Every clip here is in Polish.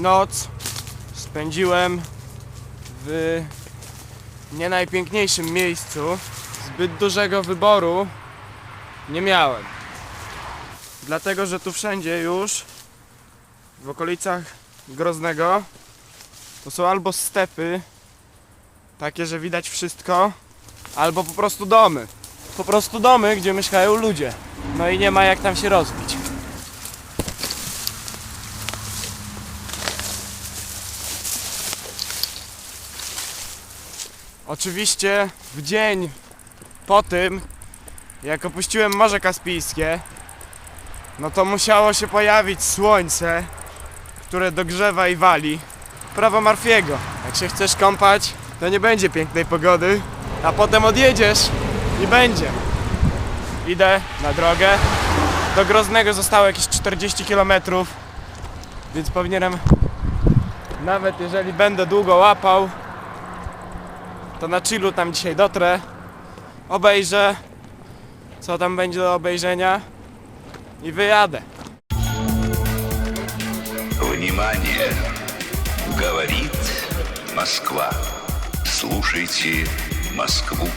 noc spędziłem w nie najpiękniejszym miejscu. Zbyt dużego wyboru nie miałem. Dlatego, że tu wszędzie już w okolicach Groznego to są albo stepy, takie, że widać wszystko, albo po prostu domy. Po prostu domy, gdzie mieszkają ludzie. No i nie ma jak tam się rozbić. Oczywiście w dzień po tym, jak opuściłem Morze Kaspijskie, no to musiało się pojawić słońce, które dogrzewa i wali. Prawo Marfiego. Jak się chcesz kąpać, to nie będzie pięknej pogody, a potem odjedziesz i będzie. Idę na drogę. Do Groznego zostało jakieś 40 km, więc powinienem, nawet jeżeli będę długo łapał, to na chillu tam dzisiaj dotrę, obejrzę, co tam będzie do obejrzenia i wyjadę. Внимание! Говорит Москва. Слушайте Москву.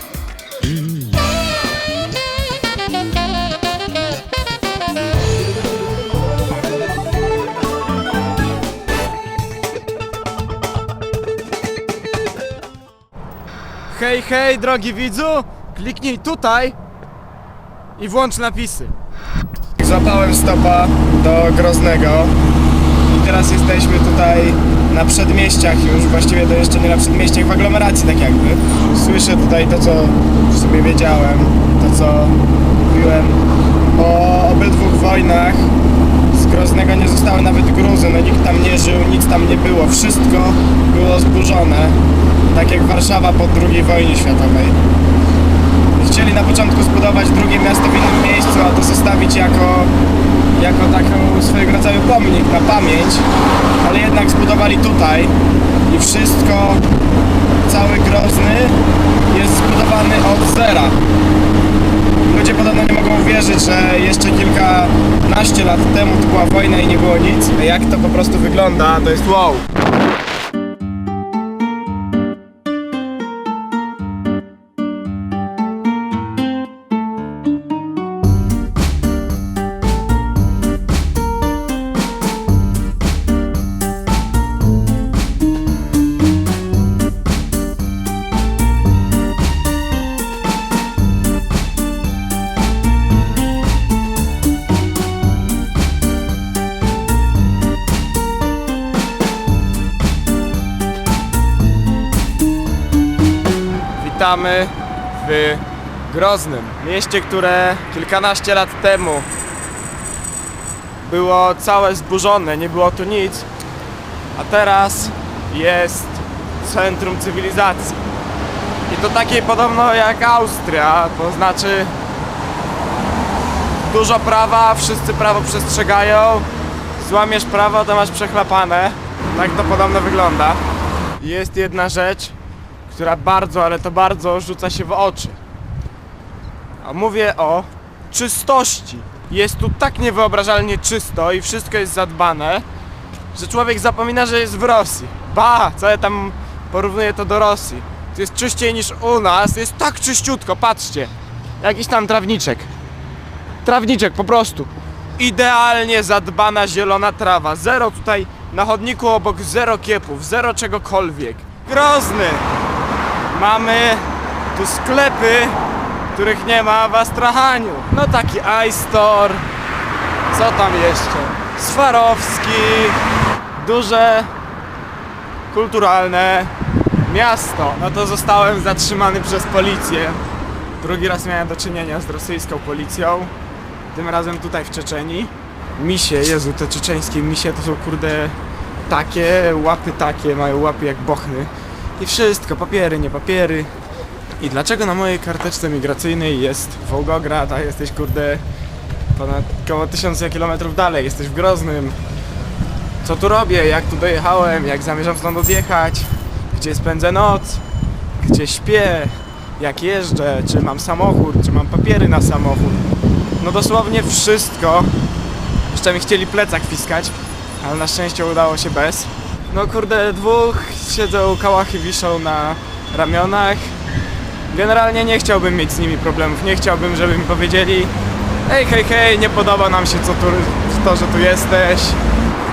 Hej, hej, drogi widzu! Kliknij tutaj i włącz napisy. Złapałem stopa do Groznego i teraz jesteśmy tutaj na przedmieściach już, właściwie to jeszcze nie na przedmieściach, w aglomeracji tak jakby. Słyszę tutaj to, co w sumie wiedziałem, to co mówiłem o obydwu wojnach. Groznego nie zostały nawet gruzy, no nikt tam nie żył, nic tam nie było, wszystko było zburzone, tak jak Warszawa po II wojnie światowej. Chcieli na początku zbudować drugie miasto w innym miejscu, a to zostawić jako, jako taką swojego rodzaju pomnik na pamięć, ale jednak zbudowali tutaj i wszystko, cały Grozny jest zbudowany od zera. Ludzie podobno nie mogą uwierzyć, że jeszcze kilkanaście lat temu to była wojna i nie było nic. Jak to po prostu wygląda, to jest wow. Witamy w Groznym, mieście, które kilkanaście lat temu było całe zburzone, nie było tu nic, a teraz jest centrum cywilizacji. I to takiej podobno jak Austria, to znaczy dużo prawa, wszyscy prawo przestrzegają, złamiesz prawo, to masz przechlapane. Tak to podobno wygląda. Jest jedna rzecz, która bardzo, ale to bardzo rzuca się w oczy. A mówię o czystości. Jest tu tak niewyobrażalnie czysto i wszystko jest zadbane, że człowiek zapomina, że jest w Rosji. Ba, co ja tam porównuję to do Rosji. Tu jest czyściej niż u nas, jest tak czyściutko, patrzcie. Jakiś tam trawniczek. Trawniczek po prostu. Idealnie zadbana zielona trawa. Zero tutaj na chodniku obok, zero kiepów, zero czegokolwiek. Grozny! Mamy tu sklepy, których nie ma w Astrachaniu. No taki iStore. Co tam jeszcze? Swarowski. Duże, kulturalne miasto. No to zostałem zatrzymany przez policję. Drugi raz miałem do czynienia z rosyjską policją. Tym razem tutaj w Czeczenii. Misie, Jezu, te czeczeńskie misie to są kurde takie, łapy takie, mają łapy jak bochny. I wszystko, papiery, nie papiery. I dlaczego na mojej karteczce migracyjnej jest Wołgograd, a jesteś kurde ponad około tysiące kilometrów dalej, jesteś w Groznym. Co tu robię, jak tu dojechałem, jak zamierzam stąd odjechać, gdzie spędzę noc, gdzie śpię, jak jeżdżę, czy mam samochód, czy mam papiery na samochód. No dosłownie wszystko. Jeszcze mi chcieli plecak fiskać, ale na szczęście udało się bez. No kurde, dwóch siedzą, kałachy wiszą na ramionach. Generalnie nie chciałbym mieć z nimi problemów, nie chciałbym, żeby mi powiedzieli Hej, hej, hej, nie podoba nam się co tu, to, że tu jesteś.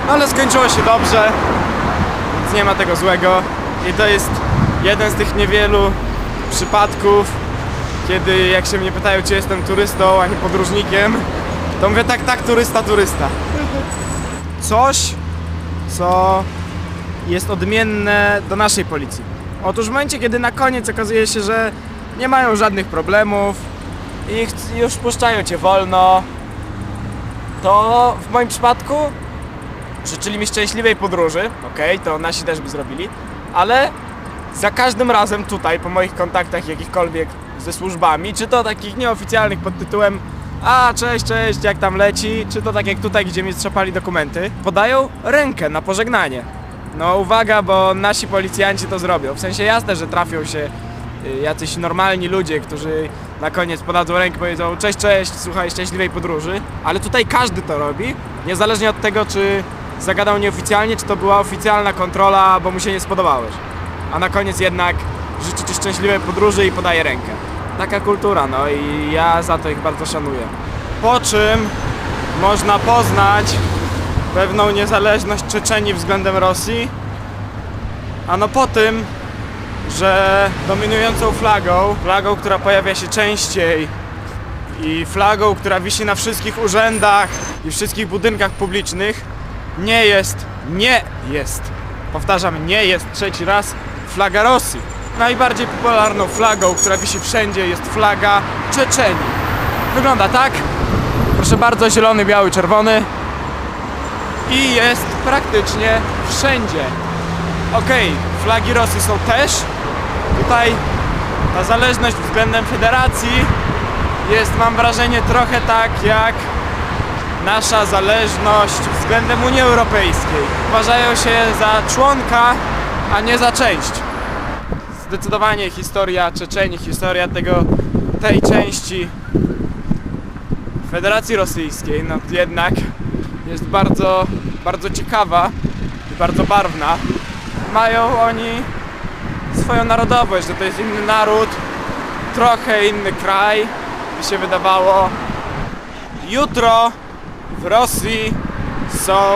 Ale skończyło się dobrze, więc nie ma tego złego. I to jest jeden z tych niewielu przypadków, kiedy jak się mnie pytają, czy jestem turystą, a nie podróżnikiem, to mówię tak, tak, turysta, turysta. Coś, co jest odmienne do naszej policji. Otóż w momencie, kiedy na koniec okazuje się, że nie mają żadnych problemów i już puszczają cię wolno, to w moim przypadku życzyli mi szczęśliwej podróży, okej, to nasi też by zrobili, ale za każdym razem tutaj, po moich kontaktach jakichkolwiek ze służbami, czy to takich nieoficjalnych pod tytułem a, cześć, cześć, jak tam leci, czy to tak jak tutaj, gdzie mi strzepali dokumenty, podają rękę na pożegnanie. No uwaga, bo nasi policjanci to zrobią. W sensie jasne, że trafią się y, jacyś normalni ludzie, którzy na koniec podadzą rękę, powiedzą cześć, cześć, słuchaj, szczęśliwej podróży, ale tutaj każdy to robi, niezależnie od tego, czy zagadał nieoficjalnie, czy to była oficjalna kontrola, bo mu się nie spodobałeś. A na koniec jednak życzy Ci szczęśliwej podróży i podaje rękę. Taka kultura, no i ja za to ich bardzo szanuję. Po czym można poznać pewną niezależność Czeczenii względem Rosji. Ano po tym, że dominującą flagą, flagą, która pojawia się częściej i flagą, która wisi na wszystkich urzędach i wszystkich budynkach publicznych, nie jest, nie jest, powtarzam, nie jest trzeci raz flaga Rosji. Najbardziej popularną flagą, która wisi wszędzie, jest flaga Czeczenii. Wygląda tak. Proszę bardzo, zielony, biały, czerwony. I jest praktycznie wszędzie. Okej, flagi Rosji są też. Tutaj ta zależność względem federacji jest, mam wrażenie, trochę tak jak nasza zależność względem Unii Europejskiej. Uważają się za członka, a nie za część. Zdecydowanie historia Czeczenii, historia tego, tej części Federacji Rosyjskiej, no jednak jest bardzo, bardzo ciekawa i bardzo barwna. Mają oni swoją narodowość, że to jest inny naród, trochę inny kraj, by się wydawało. Jutro w Rosji są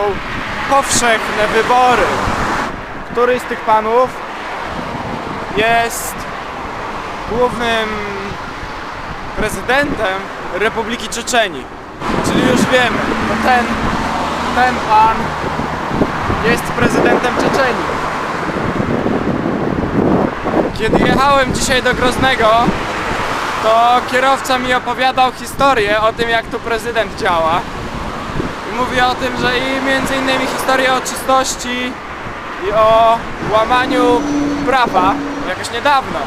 powszechne wybory. Któryś z tych panów jest głównym prezydentem Republiki Czeczenii. Czyli już wiemy, to ten, ten pan jest prezydentem Czeczenii. Kiedy jechałem dzisiaj do Groznego, to kierowca mi opowiadał historię o tym, jak tu prezydent działa. I mówi o tym, że i między innymi historię o czystości i o łamaniu prawa jakoś niedawno.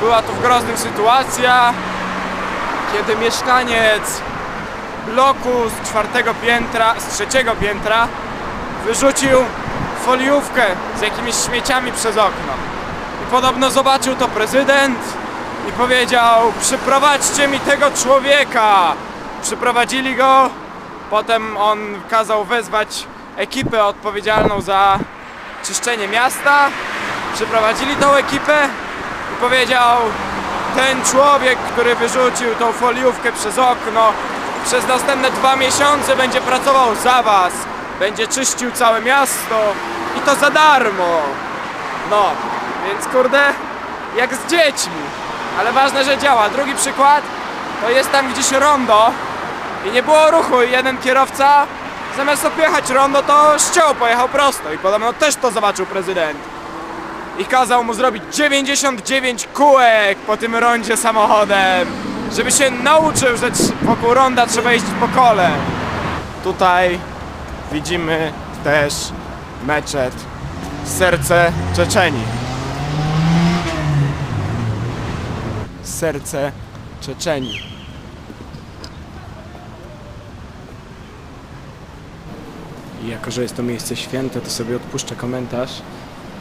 Była tu w Groznym sytuacja, kiedy mieszkaniec bloku z czwartego piętra, z trzeciego piętra wyrzucił foliówkę z jakimiś śmieciami przez okno. I podobno zobaczył to prezydent i powiedział: Przyprowadźcie mi tego człowieka! Przyprowadzili go, potem on kazał wezwać ekipę odpowiedzialną za czyszczenie miasta. Przyprowadzili tą ekipę i powiedział: Ten człowiek, który wyrzucił tą foliówkę przez okno, przez następne dwa miesiące będzie pracował za was. Będzie czyścił całe miasto i to za darmo. No, więc kurde, jak z dziećmi. Ale ważne, że działa. Drugi przykład to jest tam gdzieś rondo i nie było ruchu i jeden kierowca zamiast objechać rondo to ściął, pojechał prosto i podobno też to zobaczył prezydent. I kazał mu zrobić 99 kółek po tym rondzie samochodem, żeby się nauczył, że wokół ronda trzeba jeździć po kole. Tutaj widzimy też meczet Serce Czeczenii. Serce Czeczenii. I jako, że jest to miejsce święte, to sobie odpuszczę komentarz,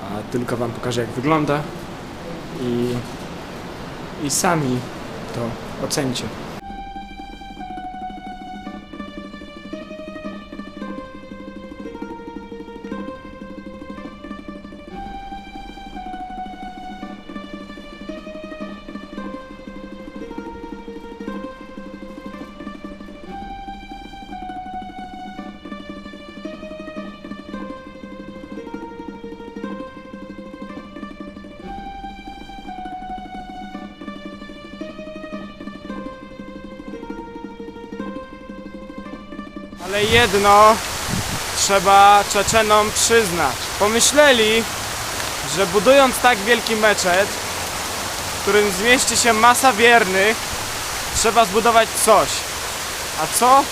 a tylko wam pokażę jak wygląda i, i sami to оценчив. Ale jedno trzeba Czeczenom przyznać. Pomyśleli, że budując tak wielki meczet, w którym zmieści się masa wiernych, trzeba zbudować coś. A co?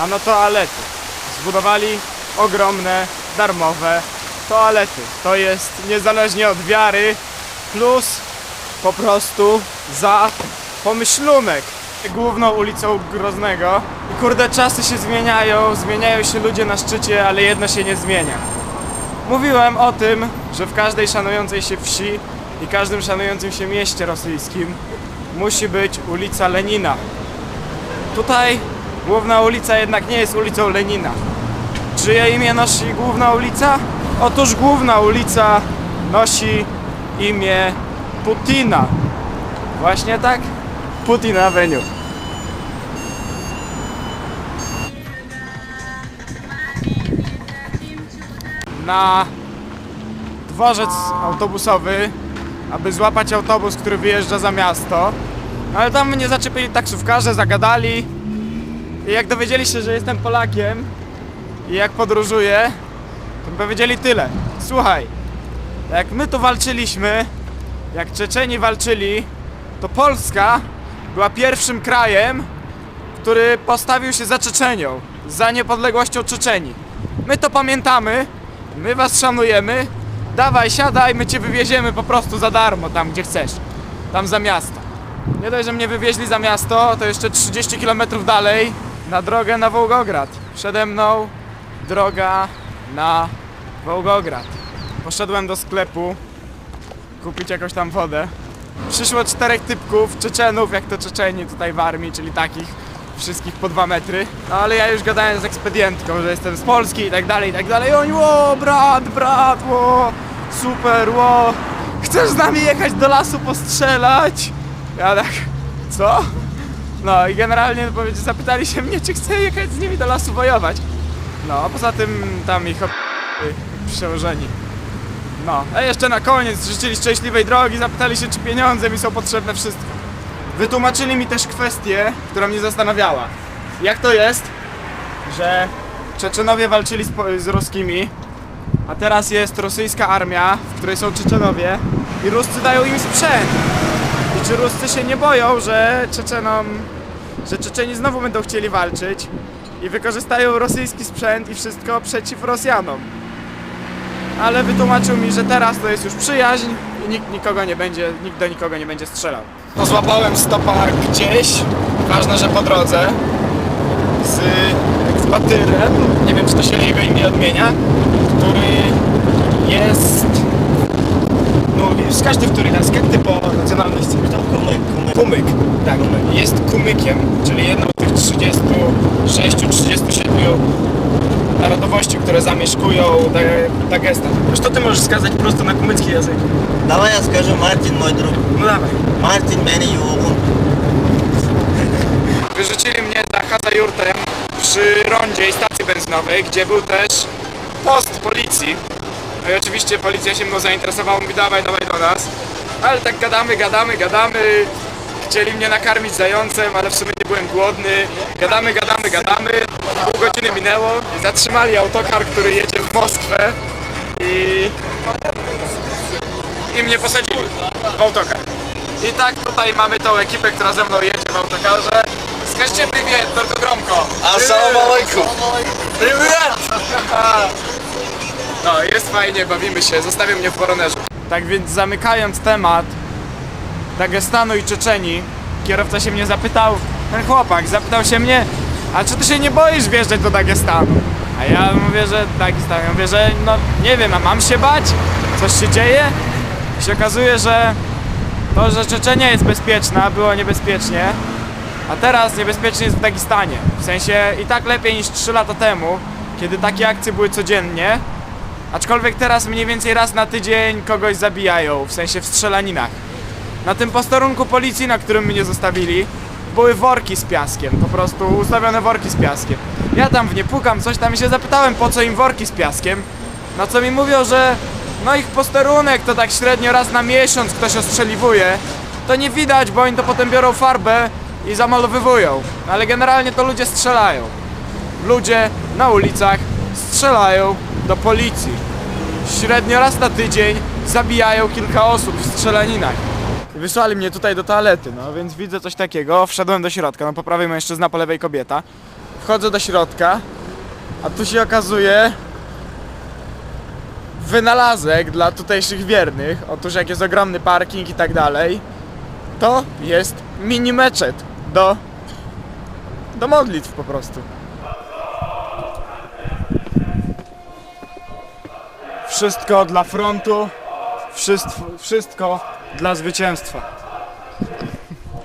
Ano toalety. Zbudowali ogromne, darmowe toalety. To jest niezależnie od wiary, plus po prostu za pomyślunek główną ulicą Groznego. Kurde, czasy się zmieniają, zmieniają się ludzie na szczycie, ale jedno się nie zmienia. Mówiłem o tym, że w każdej szanującej się wsi i każdym szanującym się mieście rosyjskim musi być ulica Lenina. Tutaj główna ulica jednak nie jest ulicą Lenina. Czyje imię nosi główna ulica? Otóż główna ulica nosi imię Putina. Właśnie tak? Putin Avenue. Na dworzec autobusowy, aby złapać autobus, który wyjeżdża za miasto. Ale tam mnie zaczepili taksówkarze, zagadali. I jak dowiedzieli się, że jestem Polakiem i jak podróżuję, to mi powiedzieli tyle. Słuchaj, jak my tu walczyliśmy, jak Czeczeni walczyli, to Polska była pierwszym krajem, który postawił się za Czeczenią, za niepodległością Czeczeni. My to pamiętamy, my was szanujemy. Dawaj, siadaj, my cię wywieziemy po prostu za darmo tam, gdzie chcesz. Tam za miasto. Nie dość, że mnie wywieźli za miasto, to jeszcze 30 km dalej na drogę na Wołgograd. Przede mną droga na Wołgograd. Poszedłem do sklepu kupić jakąś tam wodę. Przyszło czterech typków, Czeczenów, jak to Czeczeni tutaj w armii, czyli takich wszystkich po dwa metry. No ale ja już gadałem z ekspedientką, że jestem z Polski i tak dalej, i tak dalej. I oni, o brat, brat, o, super, o, chcesz z nami jechać do lasu postrzelać? Ja tak, co? No i generalnie powiedz- zapytali się mnie, czy chcę jechać z nimi do lasu wojować. No, a poza tym tam ich przełożeni. No, a jeszcze na koniec życzyli szczęśliwej drogi, zapytali się, czy pieniądze mi są potrzebne, wszystko. Wytłumaczyli mi też kwestię, która mnie zastanawiała. Jak to jest, że Czeczenowie walczyli z, po- z ruskimi, a teraz jest rosyjska armia, w której są Czeczenowie i Ruscy dają im sprzęt. I czy Ruscy się nie boją, że Czeczenom, że Czeczeni znowu będą chcieli walczyć i wykorzystają rosyjski sprzęt i wszystko przeciw Rosjanom? Ale wytłumaczył mi, że teraz to jest już przyjaźń i nikt nikogo nie będzie, nikt do nikogo nie będzie strzelał. To złapałem stopa gdzieś, ważne, że po drodze, z, z Batyrem, nie wiem czy to się jego imię odmienia, który jest, no z każdy, w których nas, jak ty po nacjonalności? Kumyk, kumyk. Kumyk, tak, jest kumykiem, czyli jedną z tych 36-37 narodowości, które zamieszkują Dagestan. Zresztą ty możesz skazać prosto na kumycki język. Dawaj ja skażę Martin, mój druk. No dawaj. Martin, mnie i Ugun. Wyrzucili mnie za Hazajurtem przy rondzie i stacji benzynowej, gdzie był też post policji. No i oczywiście policja się mną zainteresowała, mówi dawaj, dawaj do nas. Ale tak gadamy, gadamy, gadamy. Chcieli mnie nakarmić zającem, ale w sumie nie byłem głodny. Gadamy, gadamy, gadamy. Pół godziny minęło i zatrzymali autokar, który jedzie w Moskwę i... I mnie posadzili w autokar. I tak tutaj mamy tą ekipę, która ze mną jedzie w autokarze. Skażcie priwiet, tylko gromko. Assalamu alaikum. Priwiet! No, jest fajnie, bawimy się. Zostawię mnie w koronerze. Tak więc zamykając temat, Dagestanu i Czeczeni, kierowca się mnie zapytał, ten chłopak zapytał się mnie, a czy ty się nie boisz wjeżdżać do Dagestanu? A ja mówię, że Dagestan, ja mówię, że no nie wiem, a mam się bać? Coś się dzieje? I się okazuje, że to, że Czeczenia jest bezpieczna, było niebezpiecznie, a teraz niebezpiecznie jest w Dagestanie. W sensie i tak lepiej niż 3 lata temu, kiedy takie akcje były codziennie. Aczkolwiek teraz mniej więcej raz na tydzień kogoś zabijają, w sensie w strzelaninach. Na tym posterunku policji, na którym mnie zostawili, były worki z piaskiem, po prostu ustawione worki z piaskiem. Ja tam w nie pukam, coś tam i się zapytałem, po co im worki z piaskiem. Na co mi mówią, że no ich posterunek to tak średnio raz na miesiąc ktoś ostrzeliwuje. To nie widać, bo oni to potem biorą farbę i zamalowywują. Ale generalnie to ludzie strzelają. ludzie na ulicach strzelają do policji. Średnio raz na tydzień zabijają kilka osób w strzelaninach. Wysłali mnie tutaj do toalety, no więc widzę coś takiego. Wszedłem do środka, no po prawej mężczyzna, po lewej kobieta. Wchodzę do środka, a tu się okazuje wynalazek dla tutejszych wiernych. Otóż jak jest ogromny parking i tak dalej, to jest mini meczet do, do modlitw po prostu. Wszystko dla frontu, wszystko, wszystko dla zwycięstwa.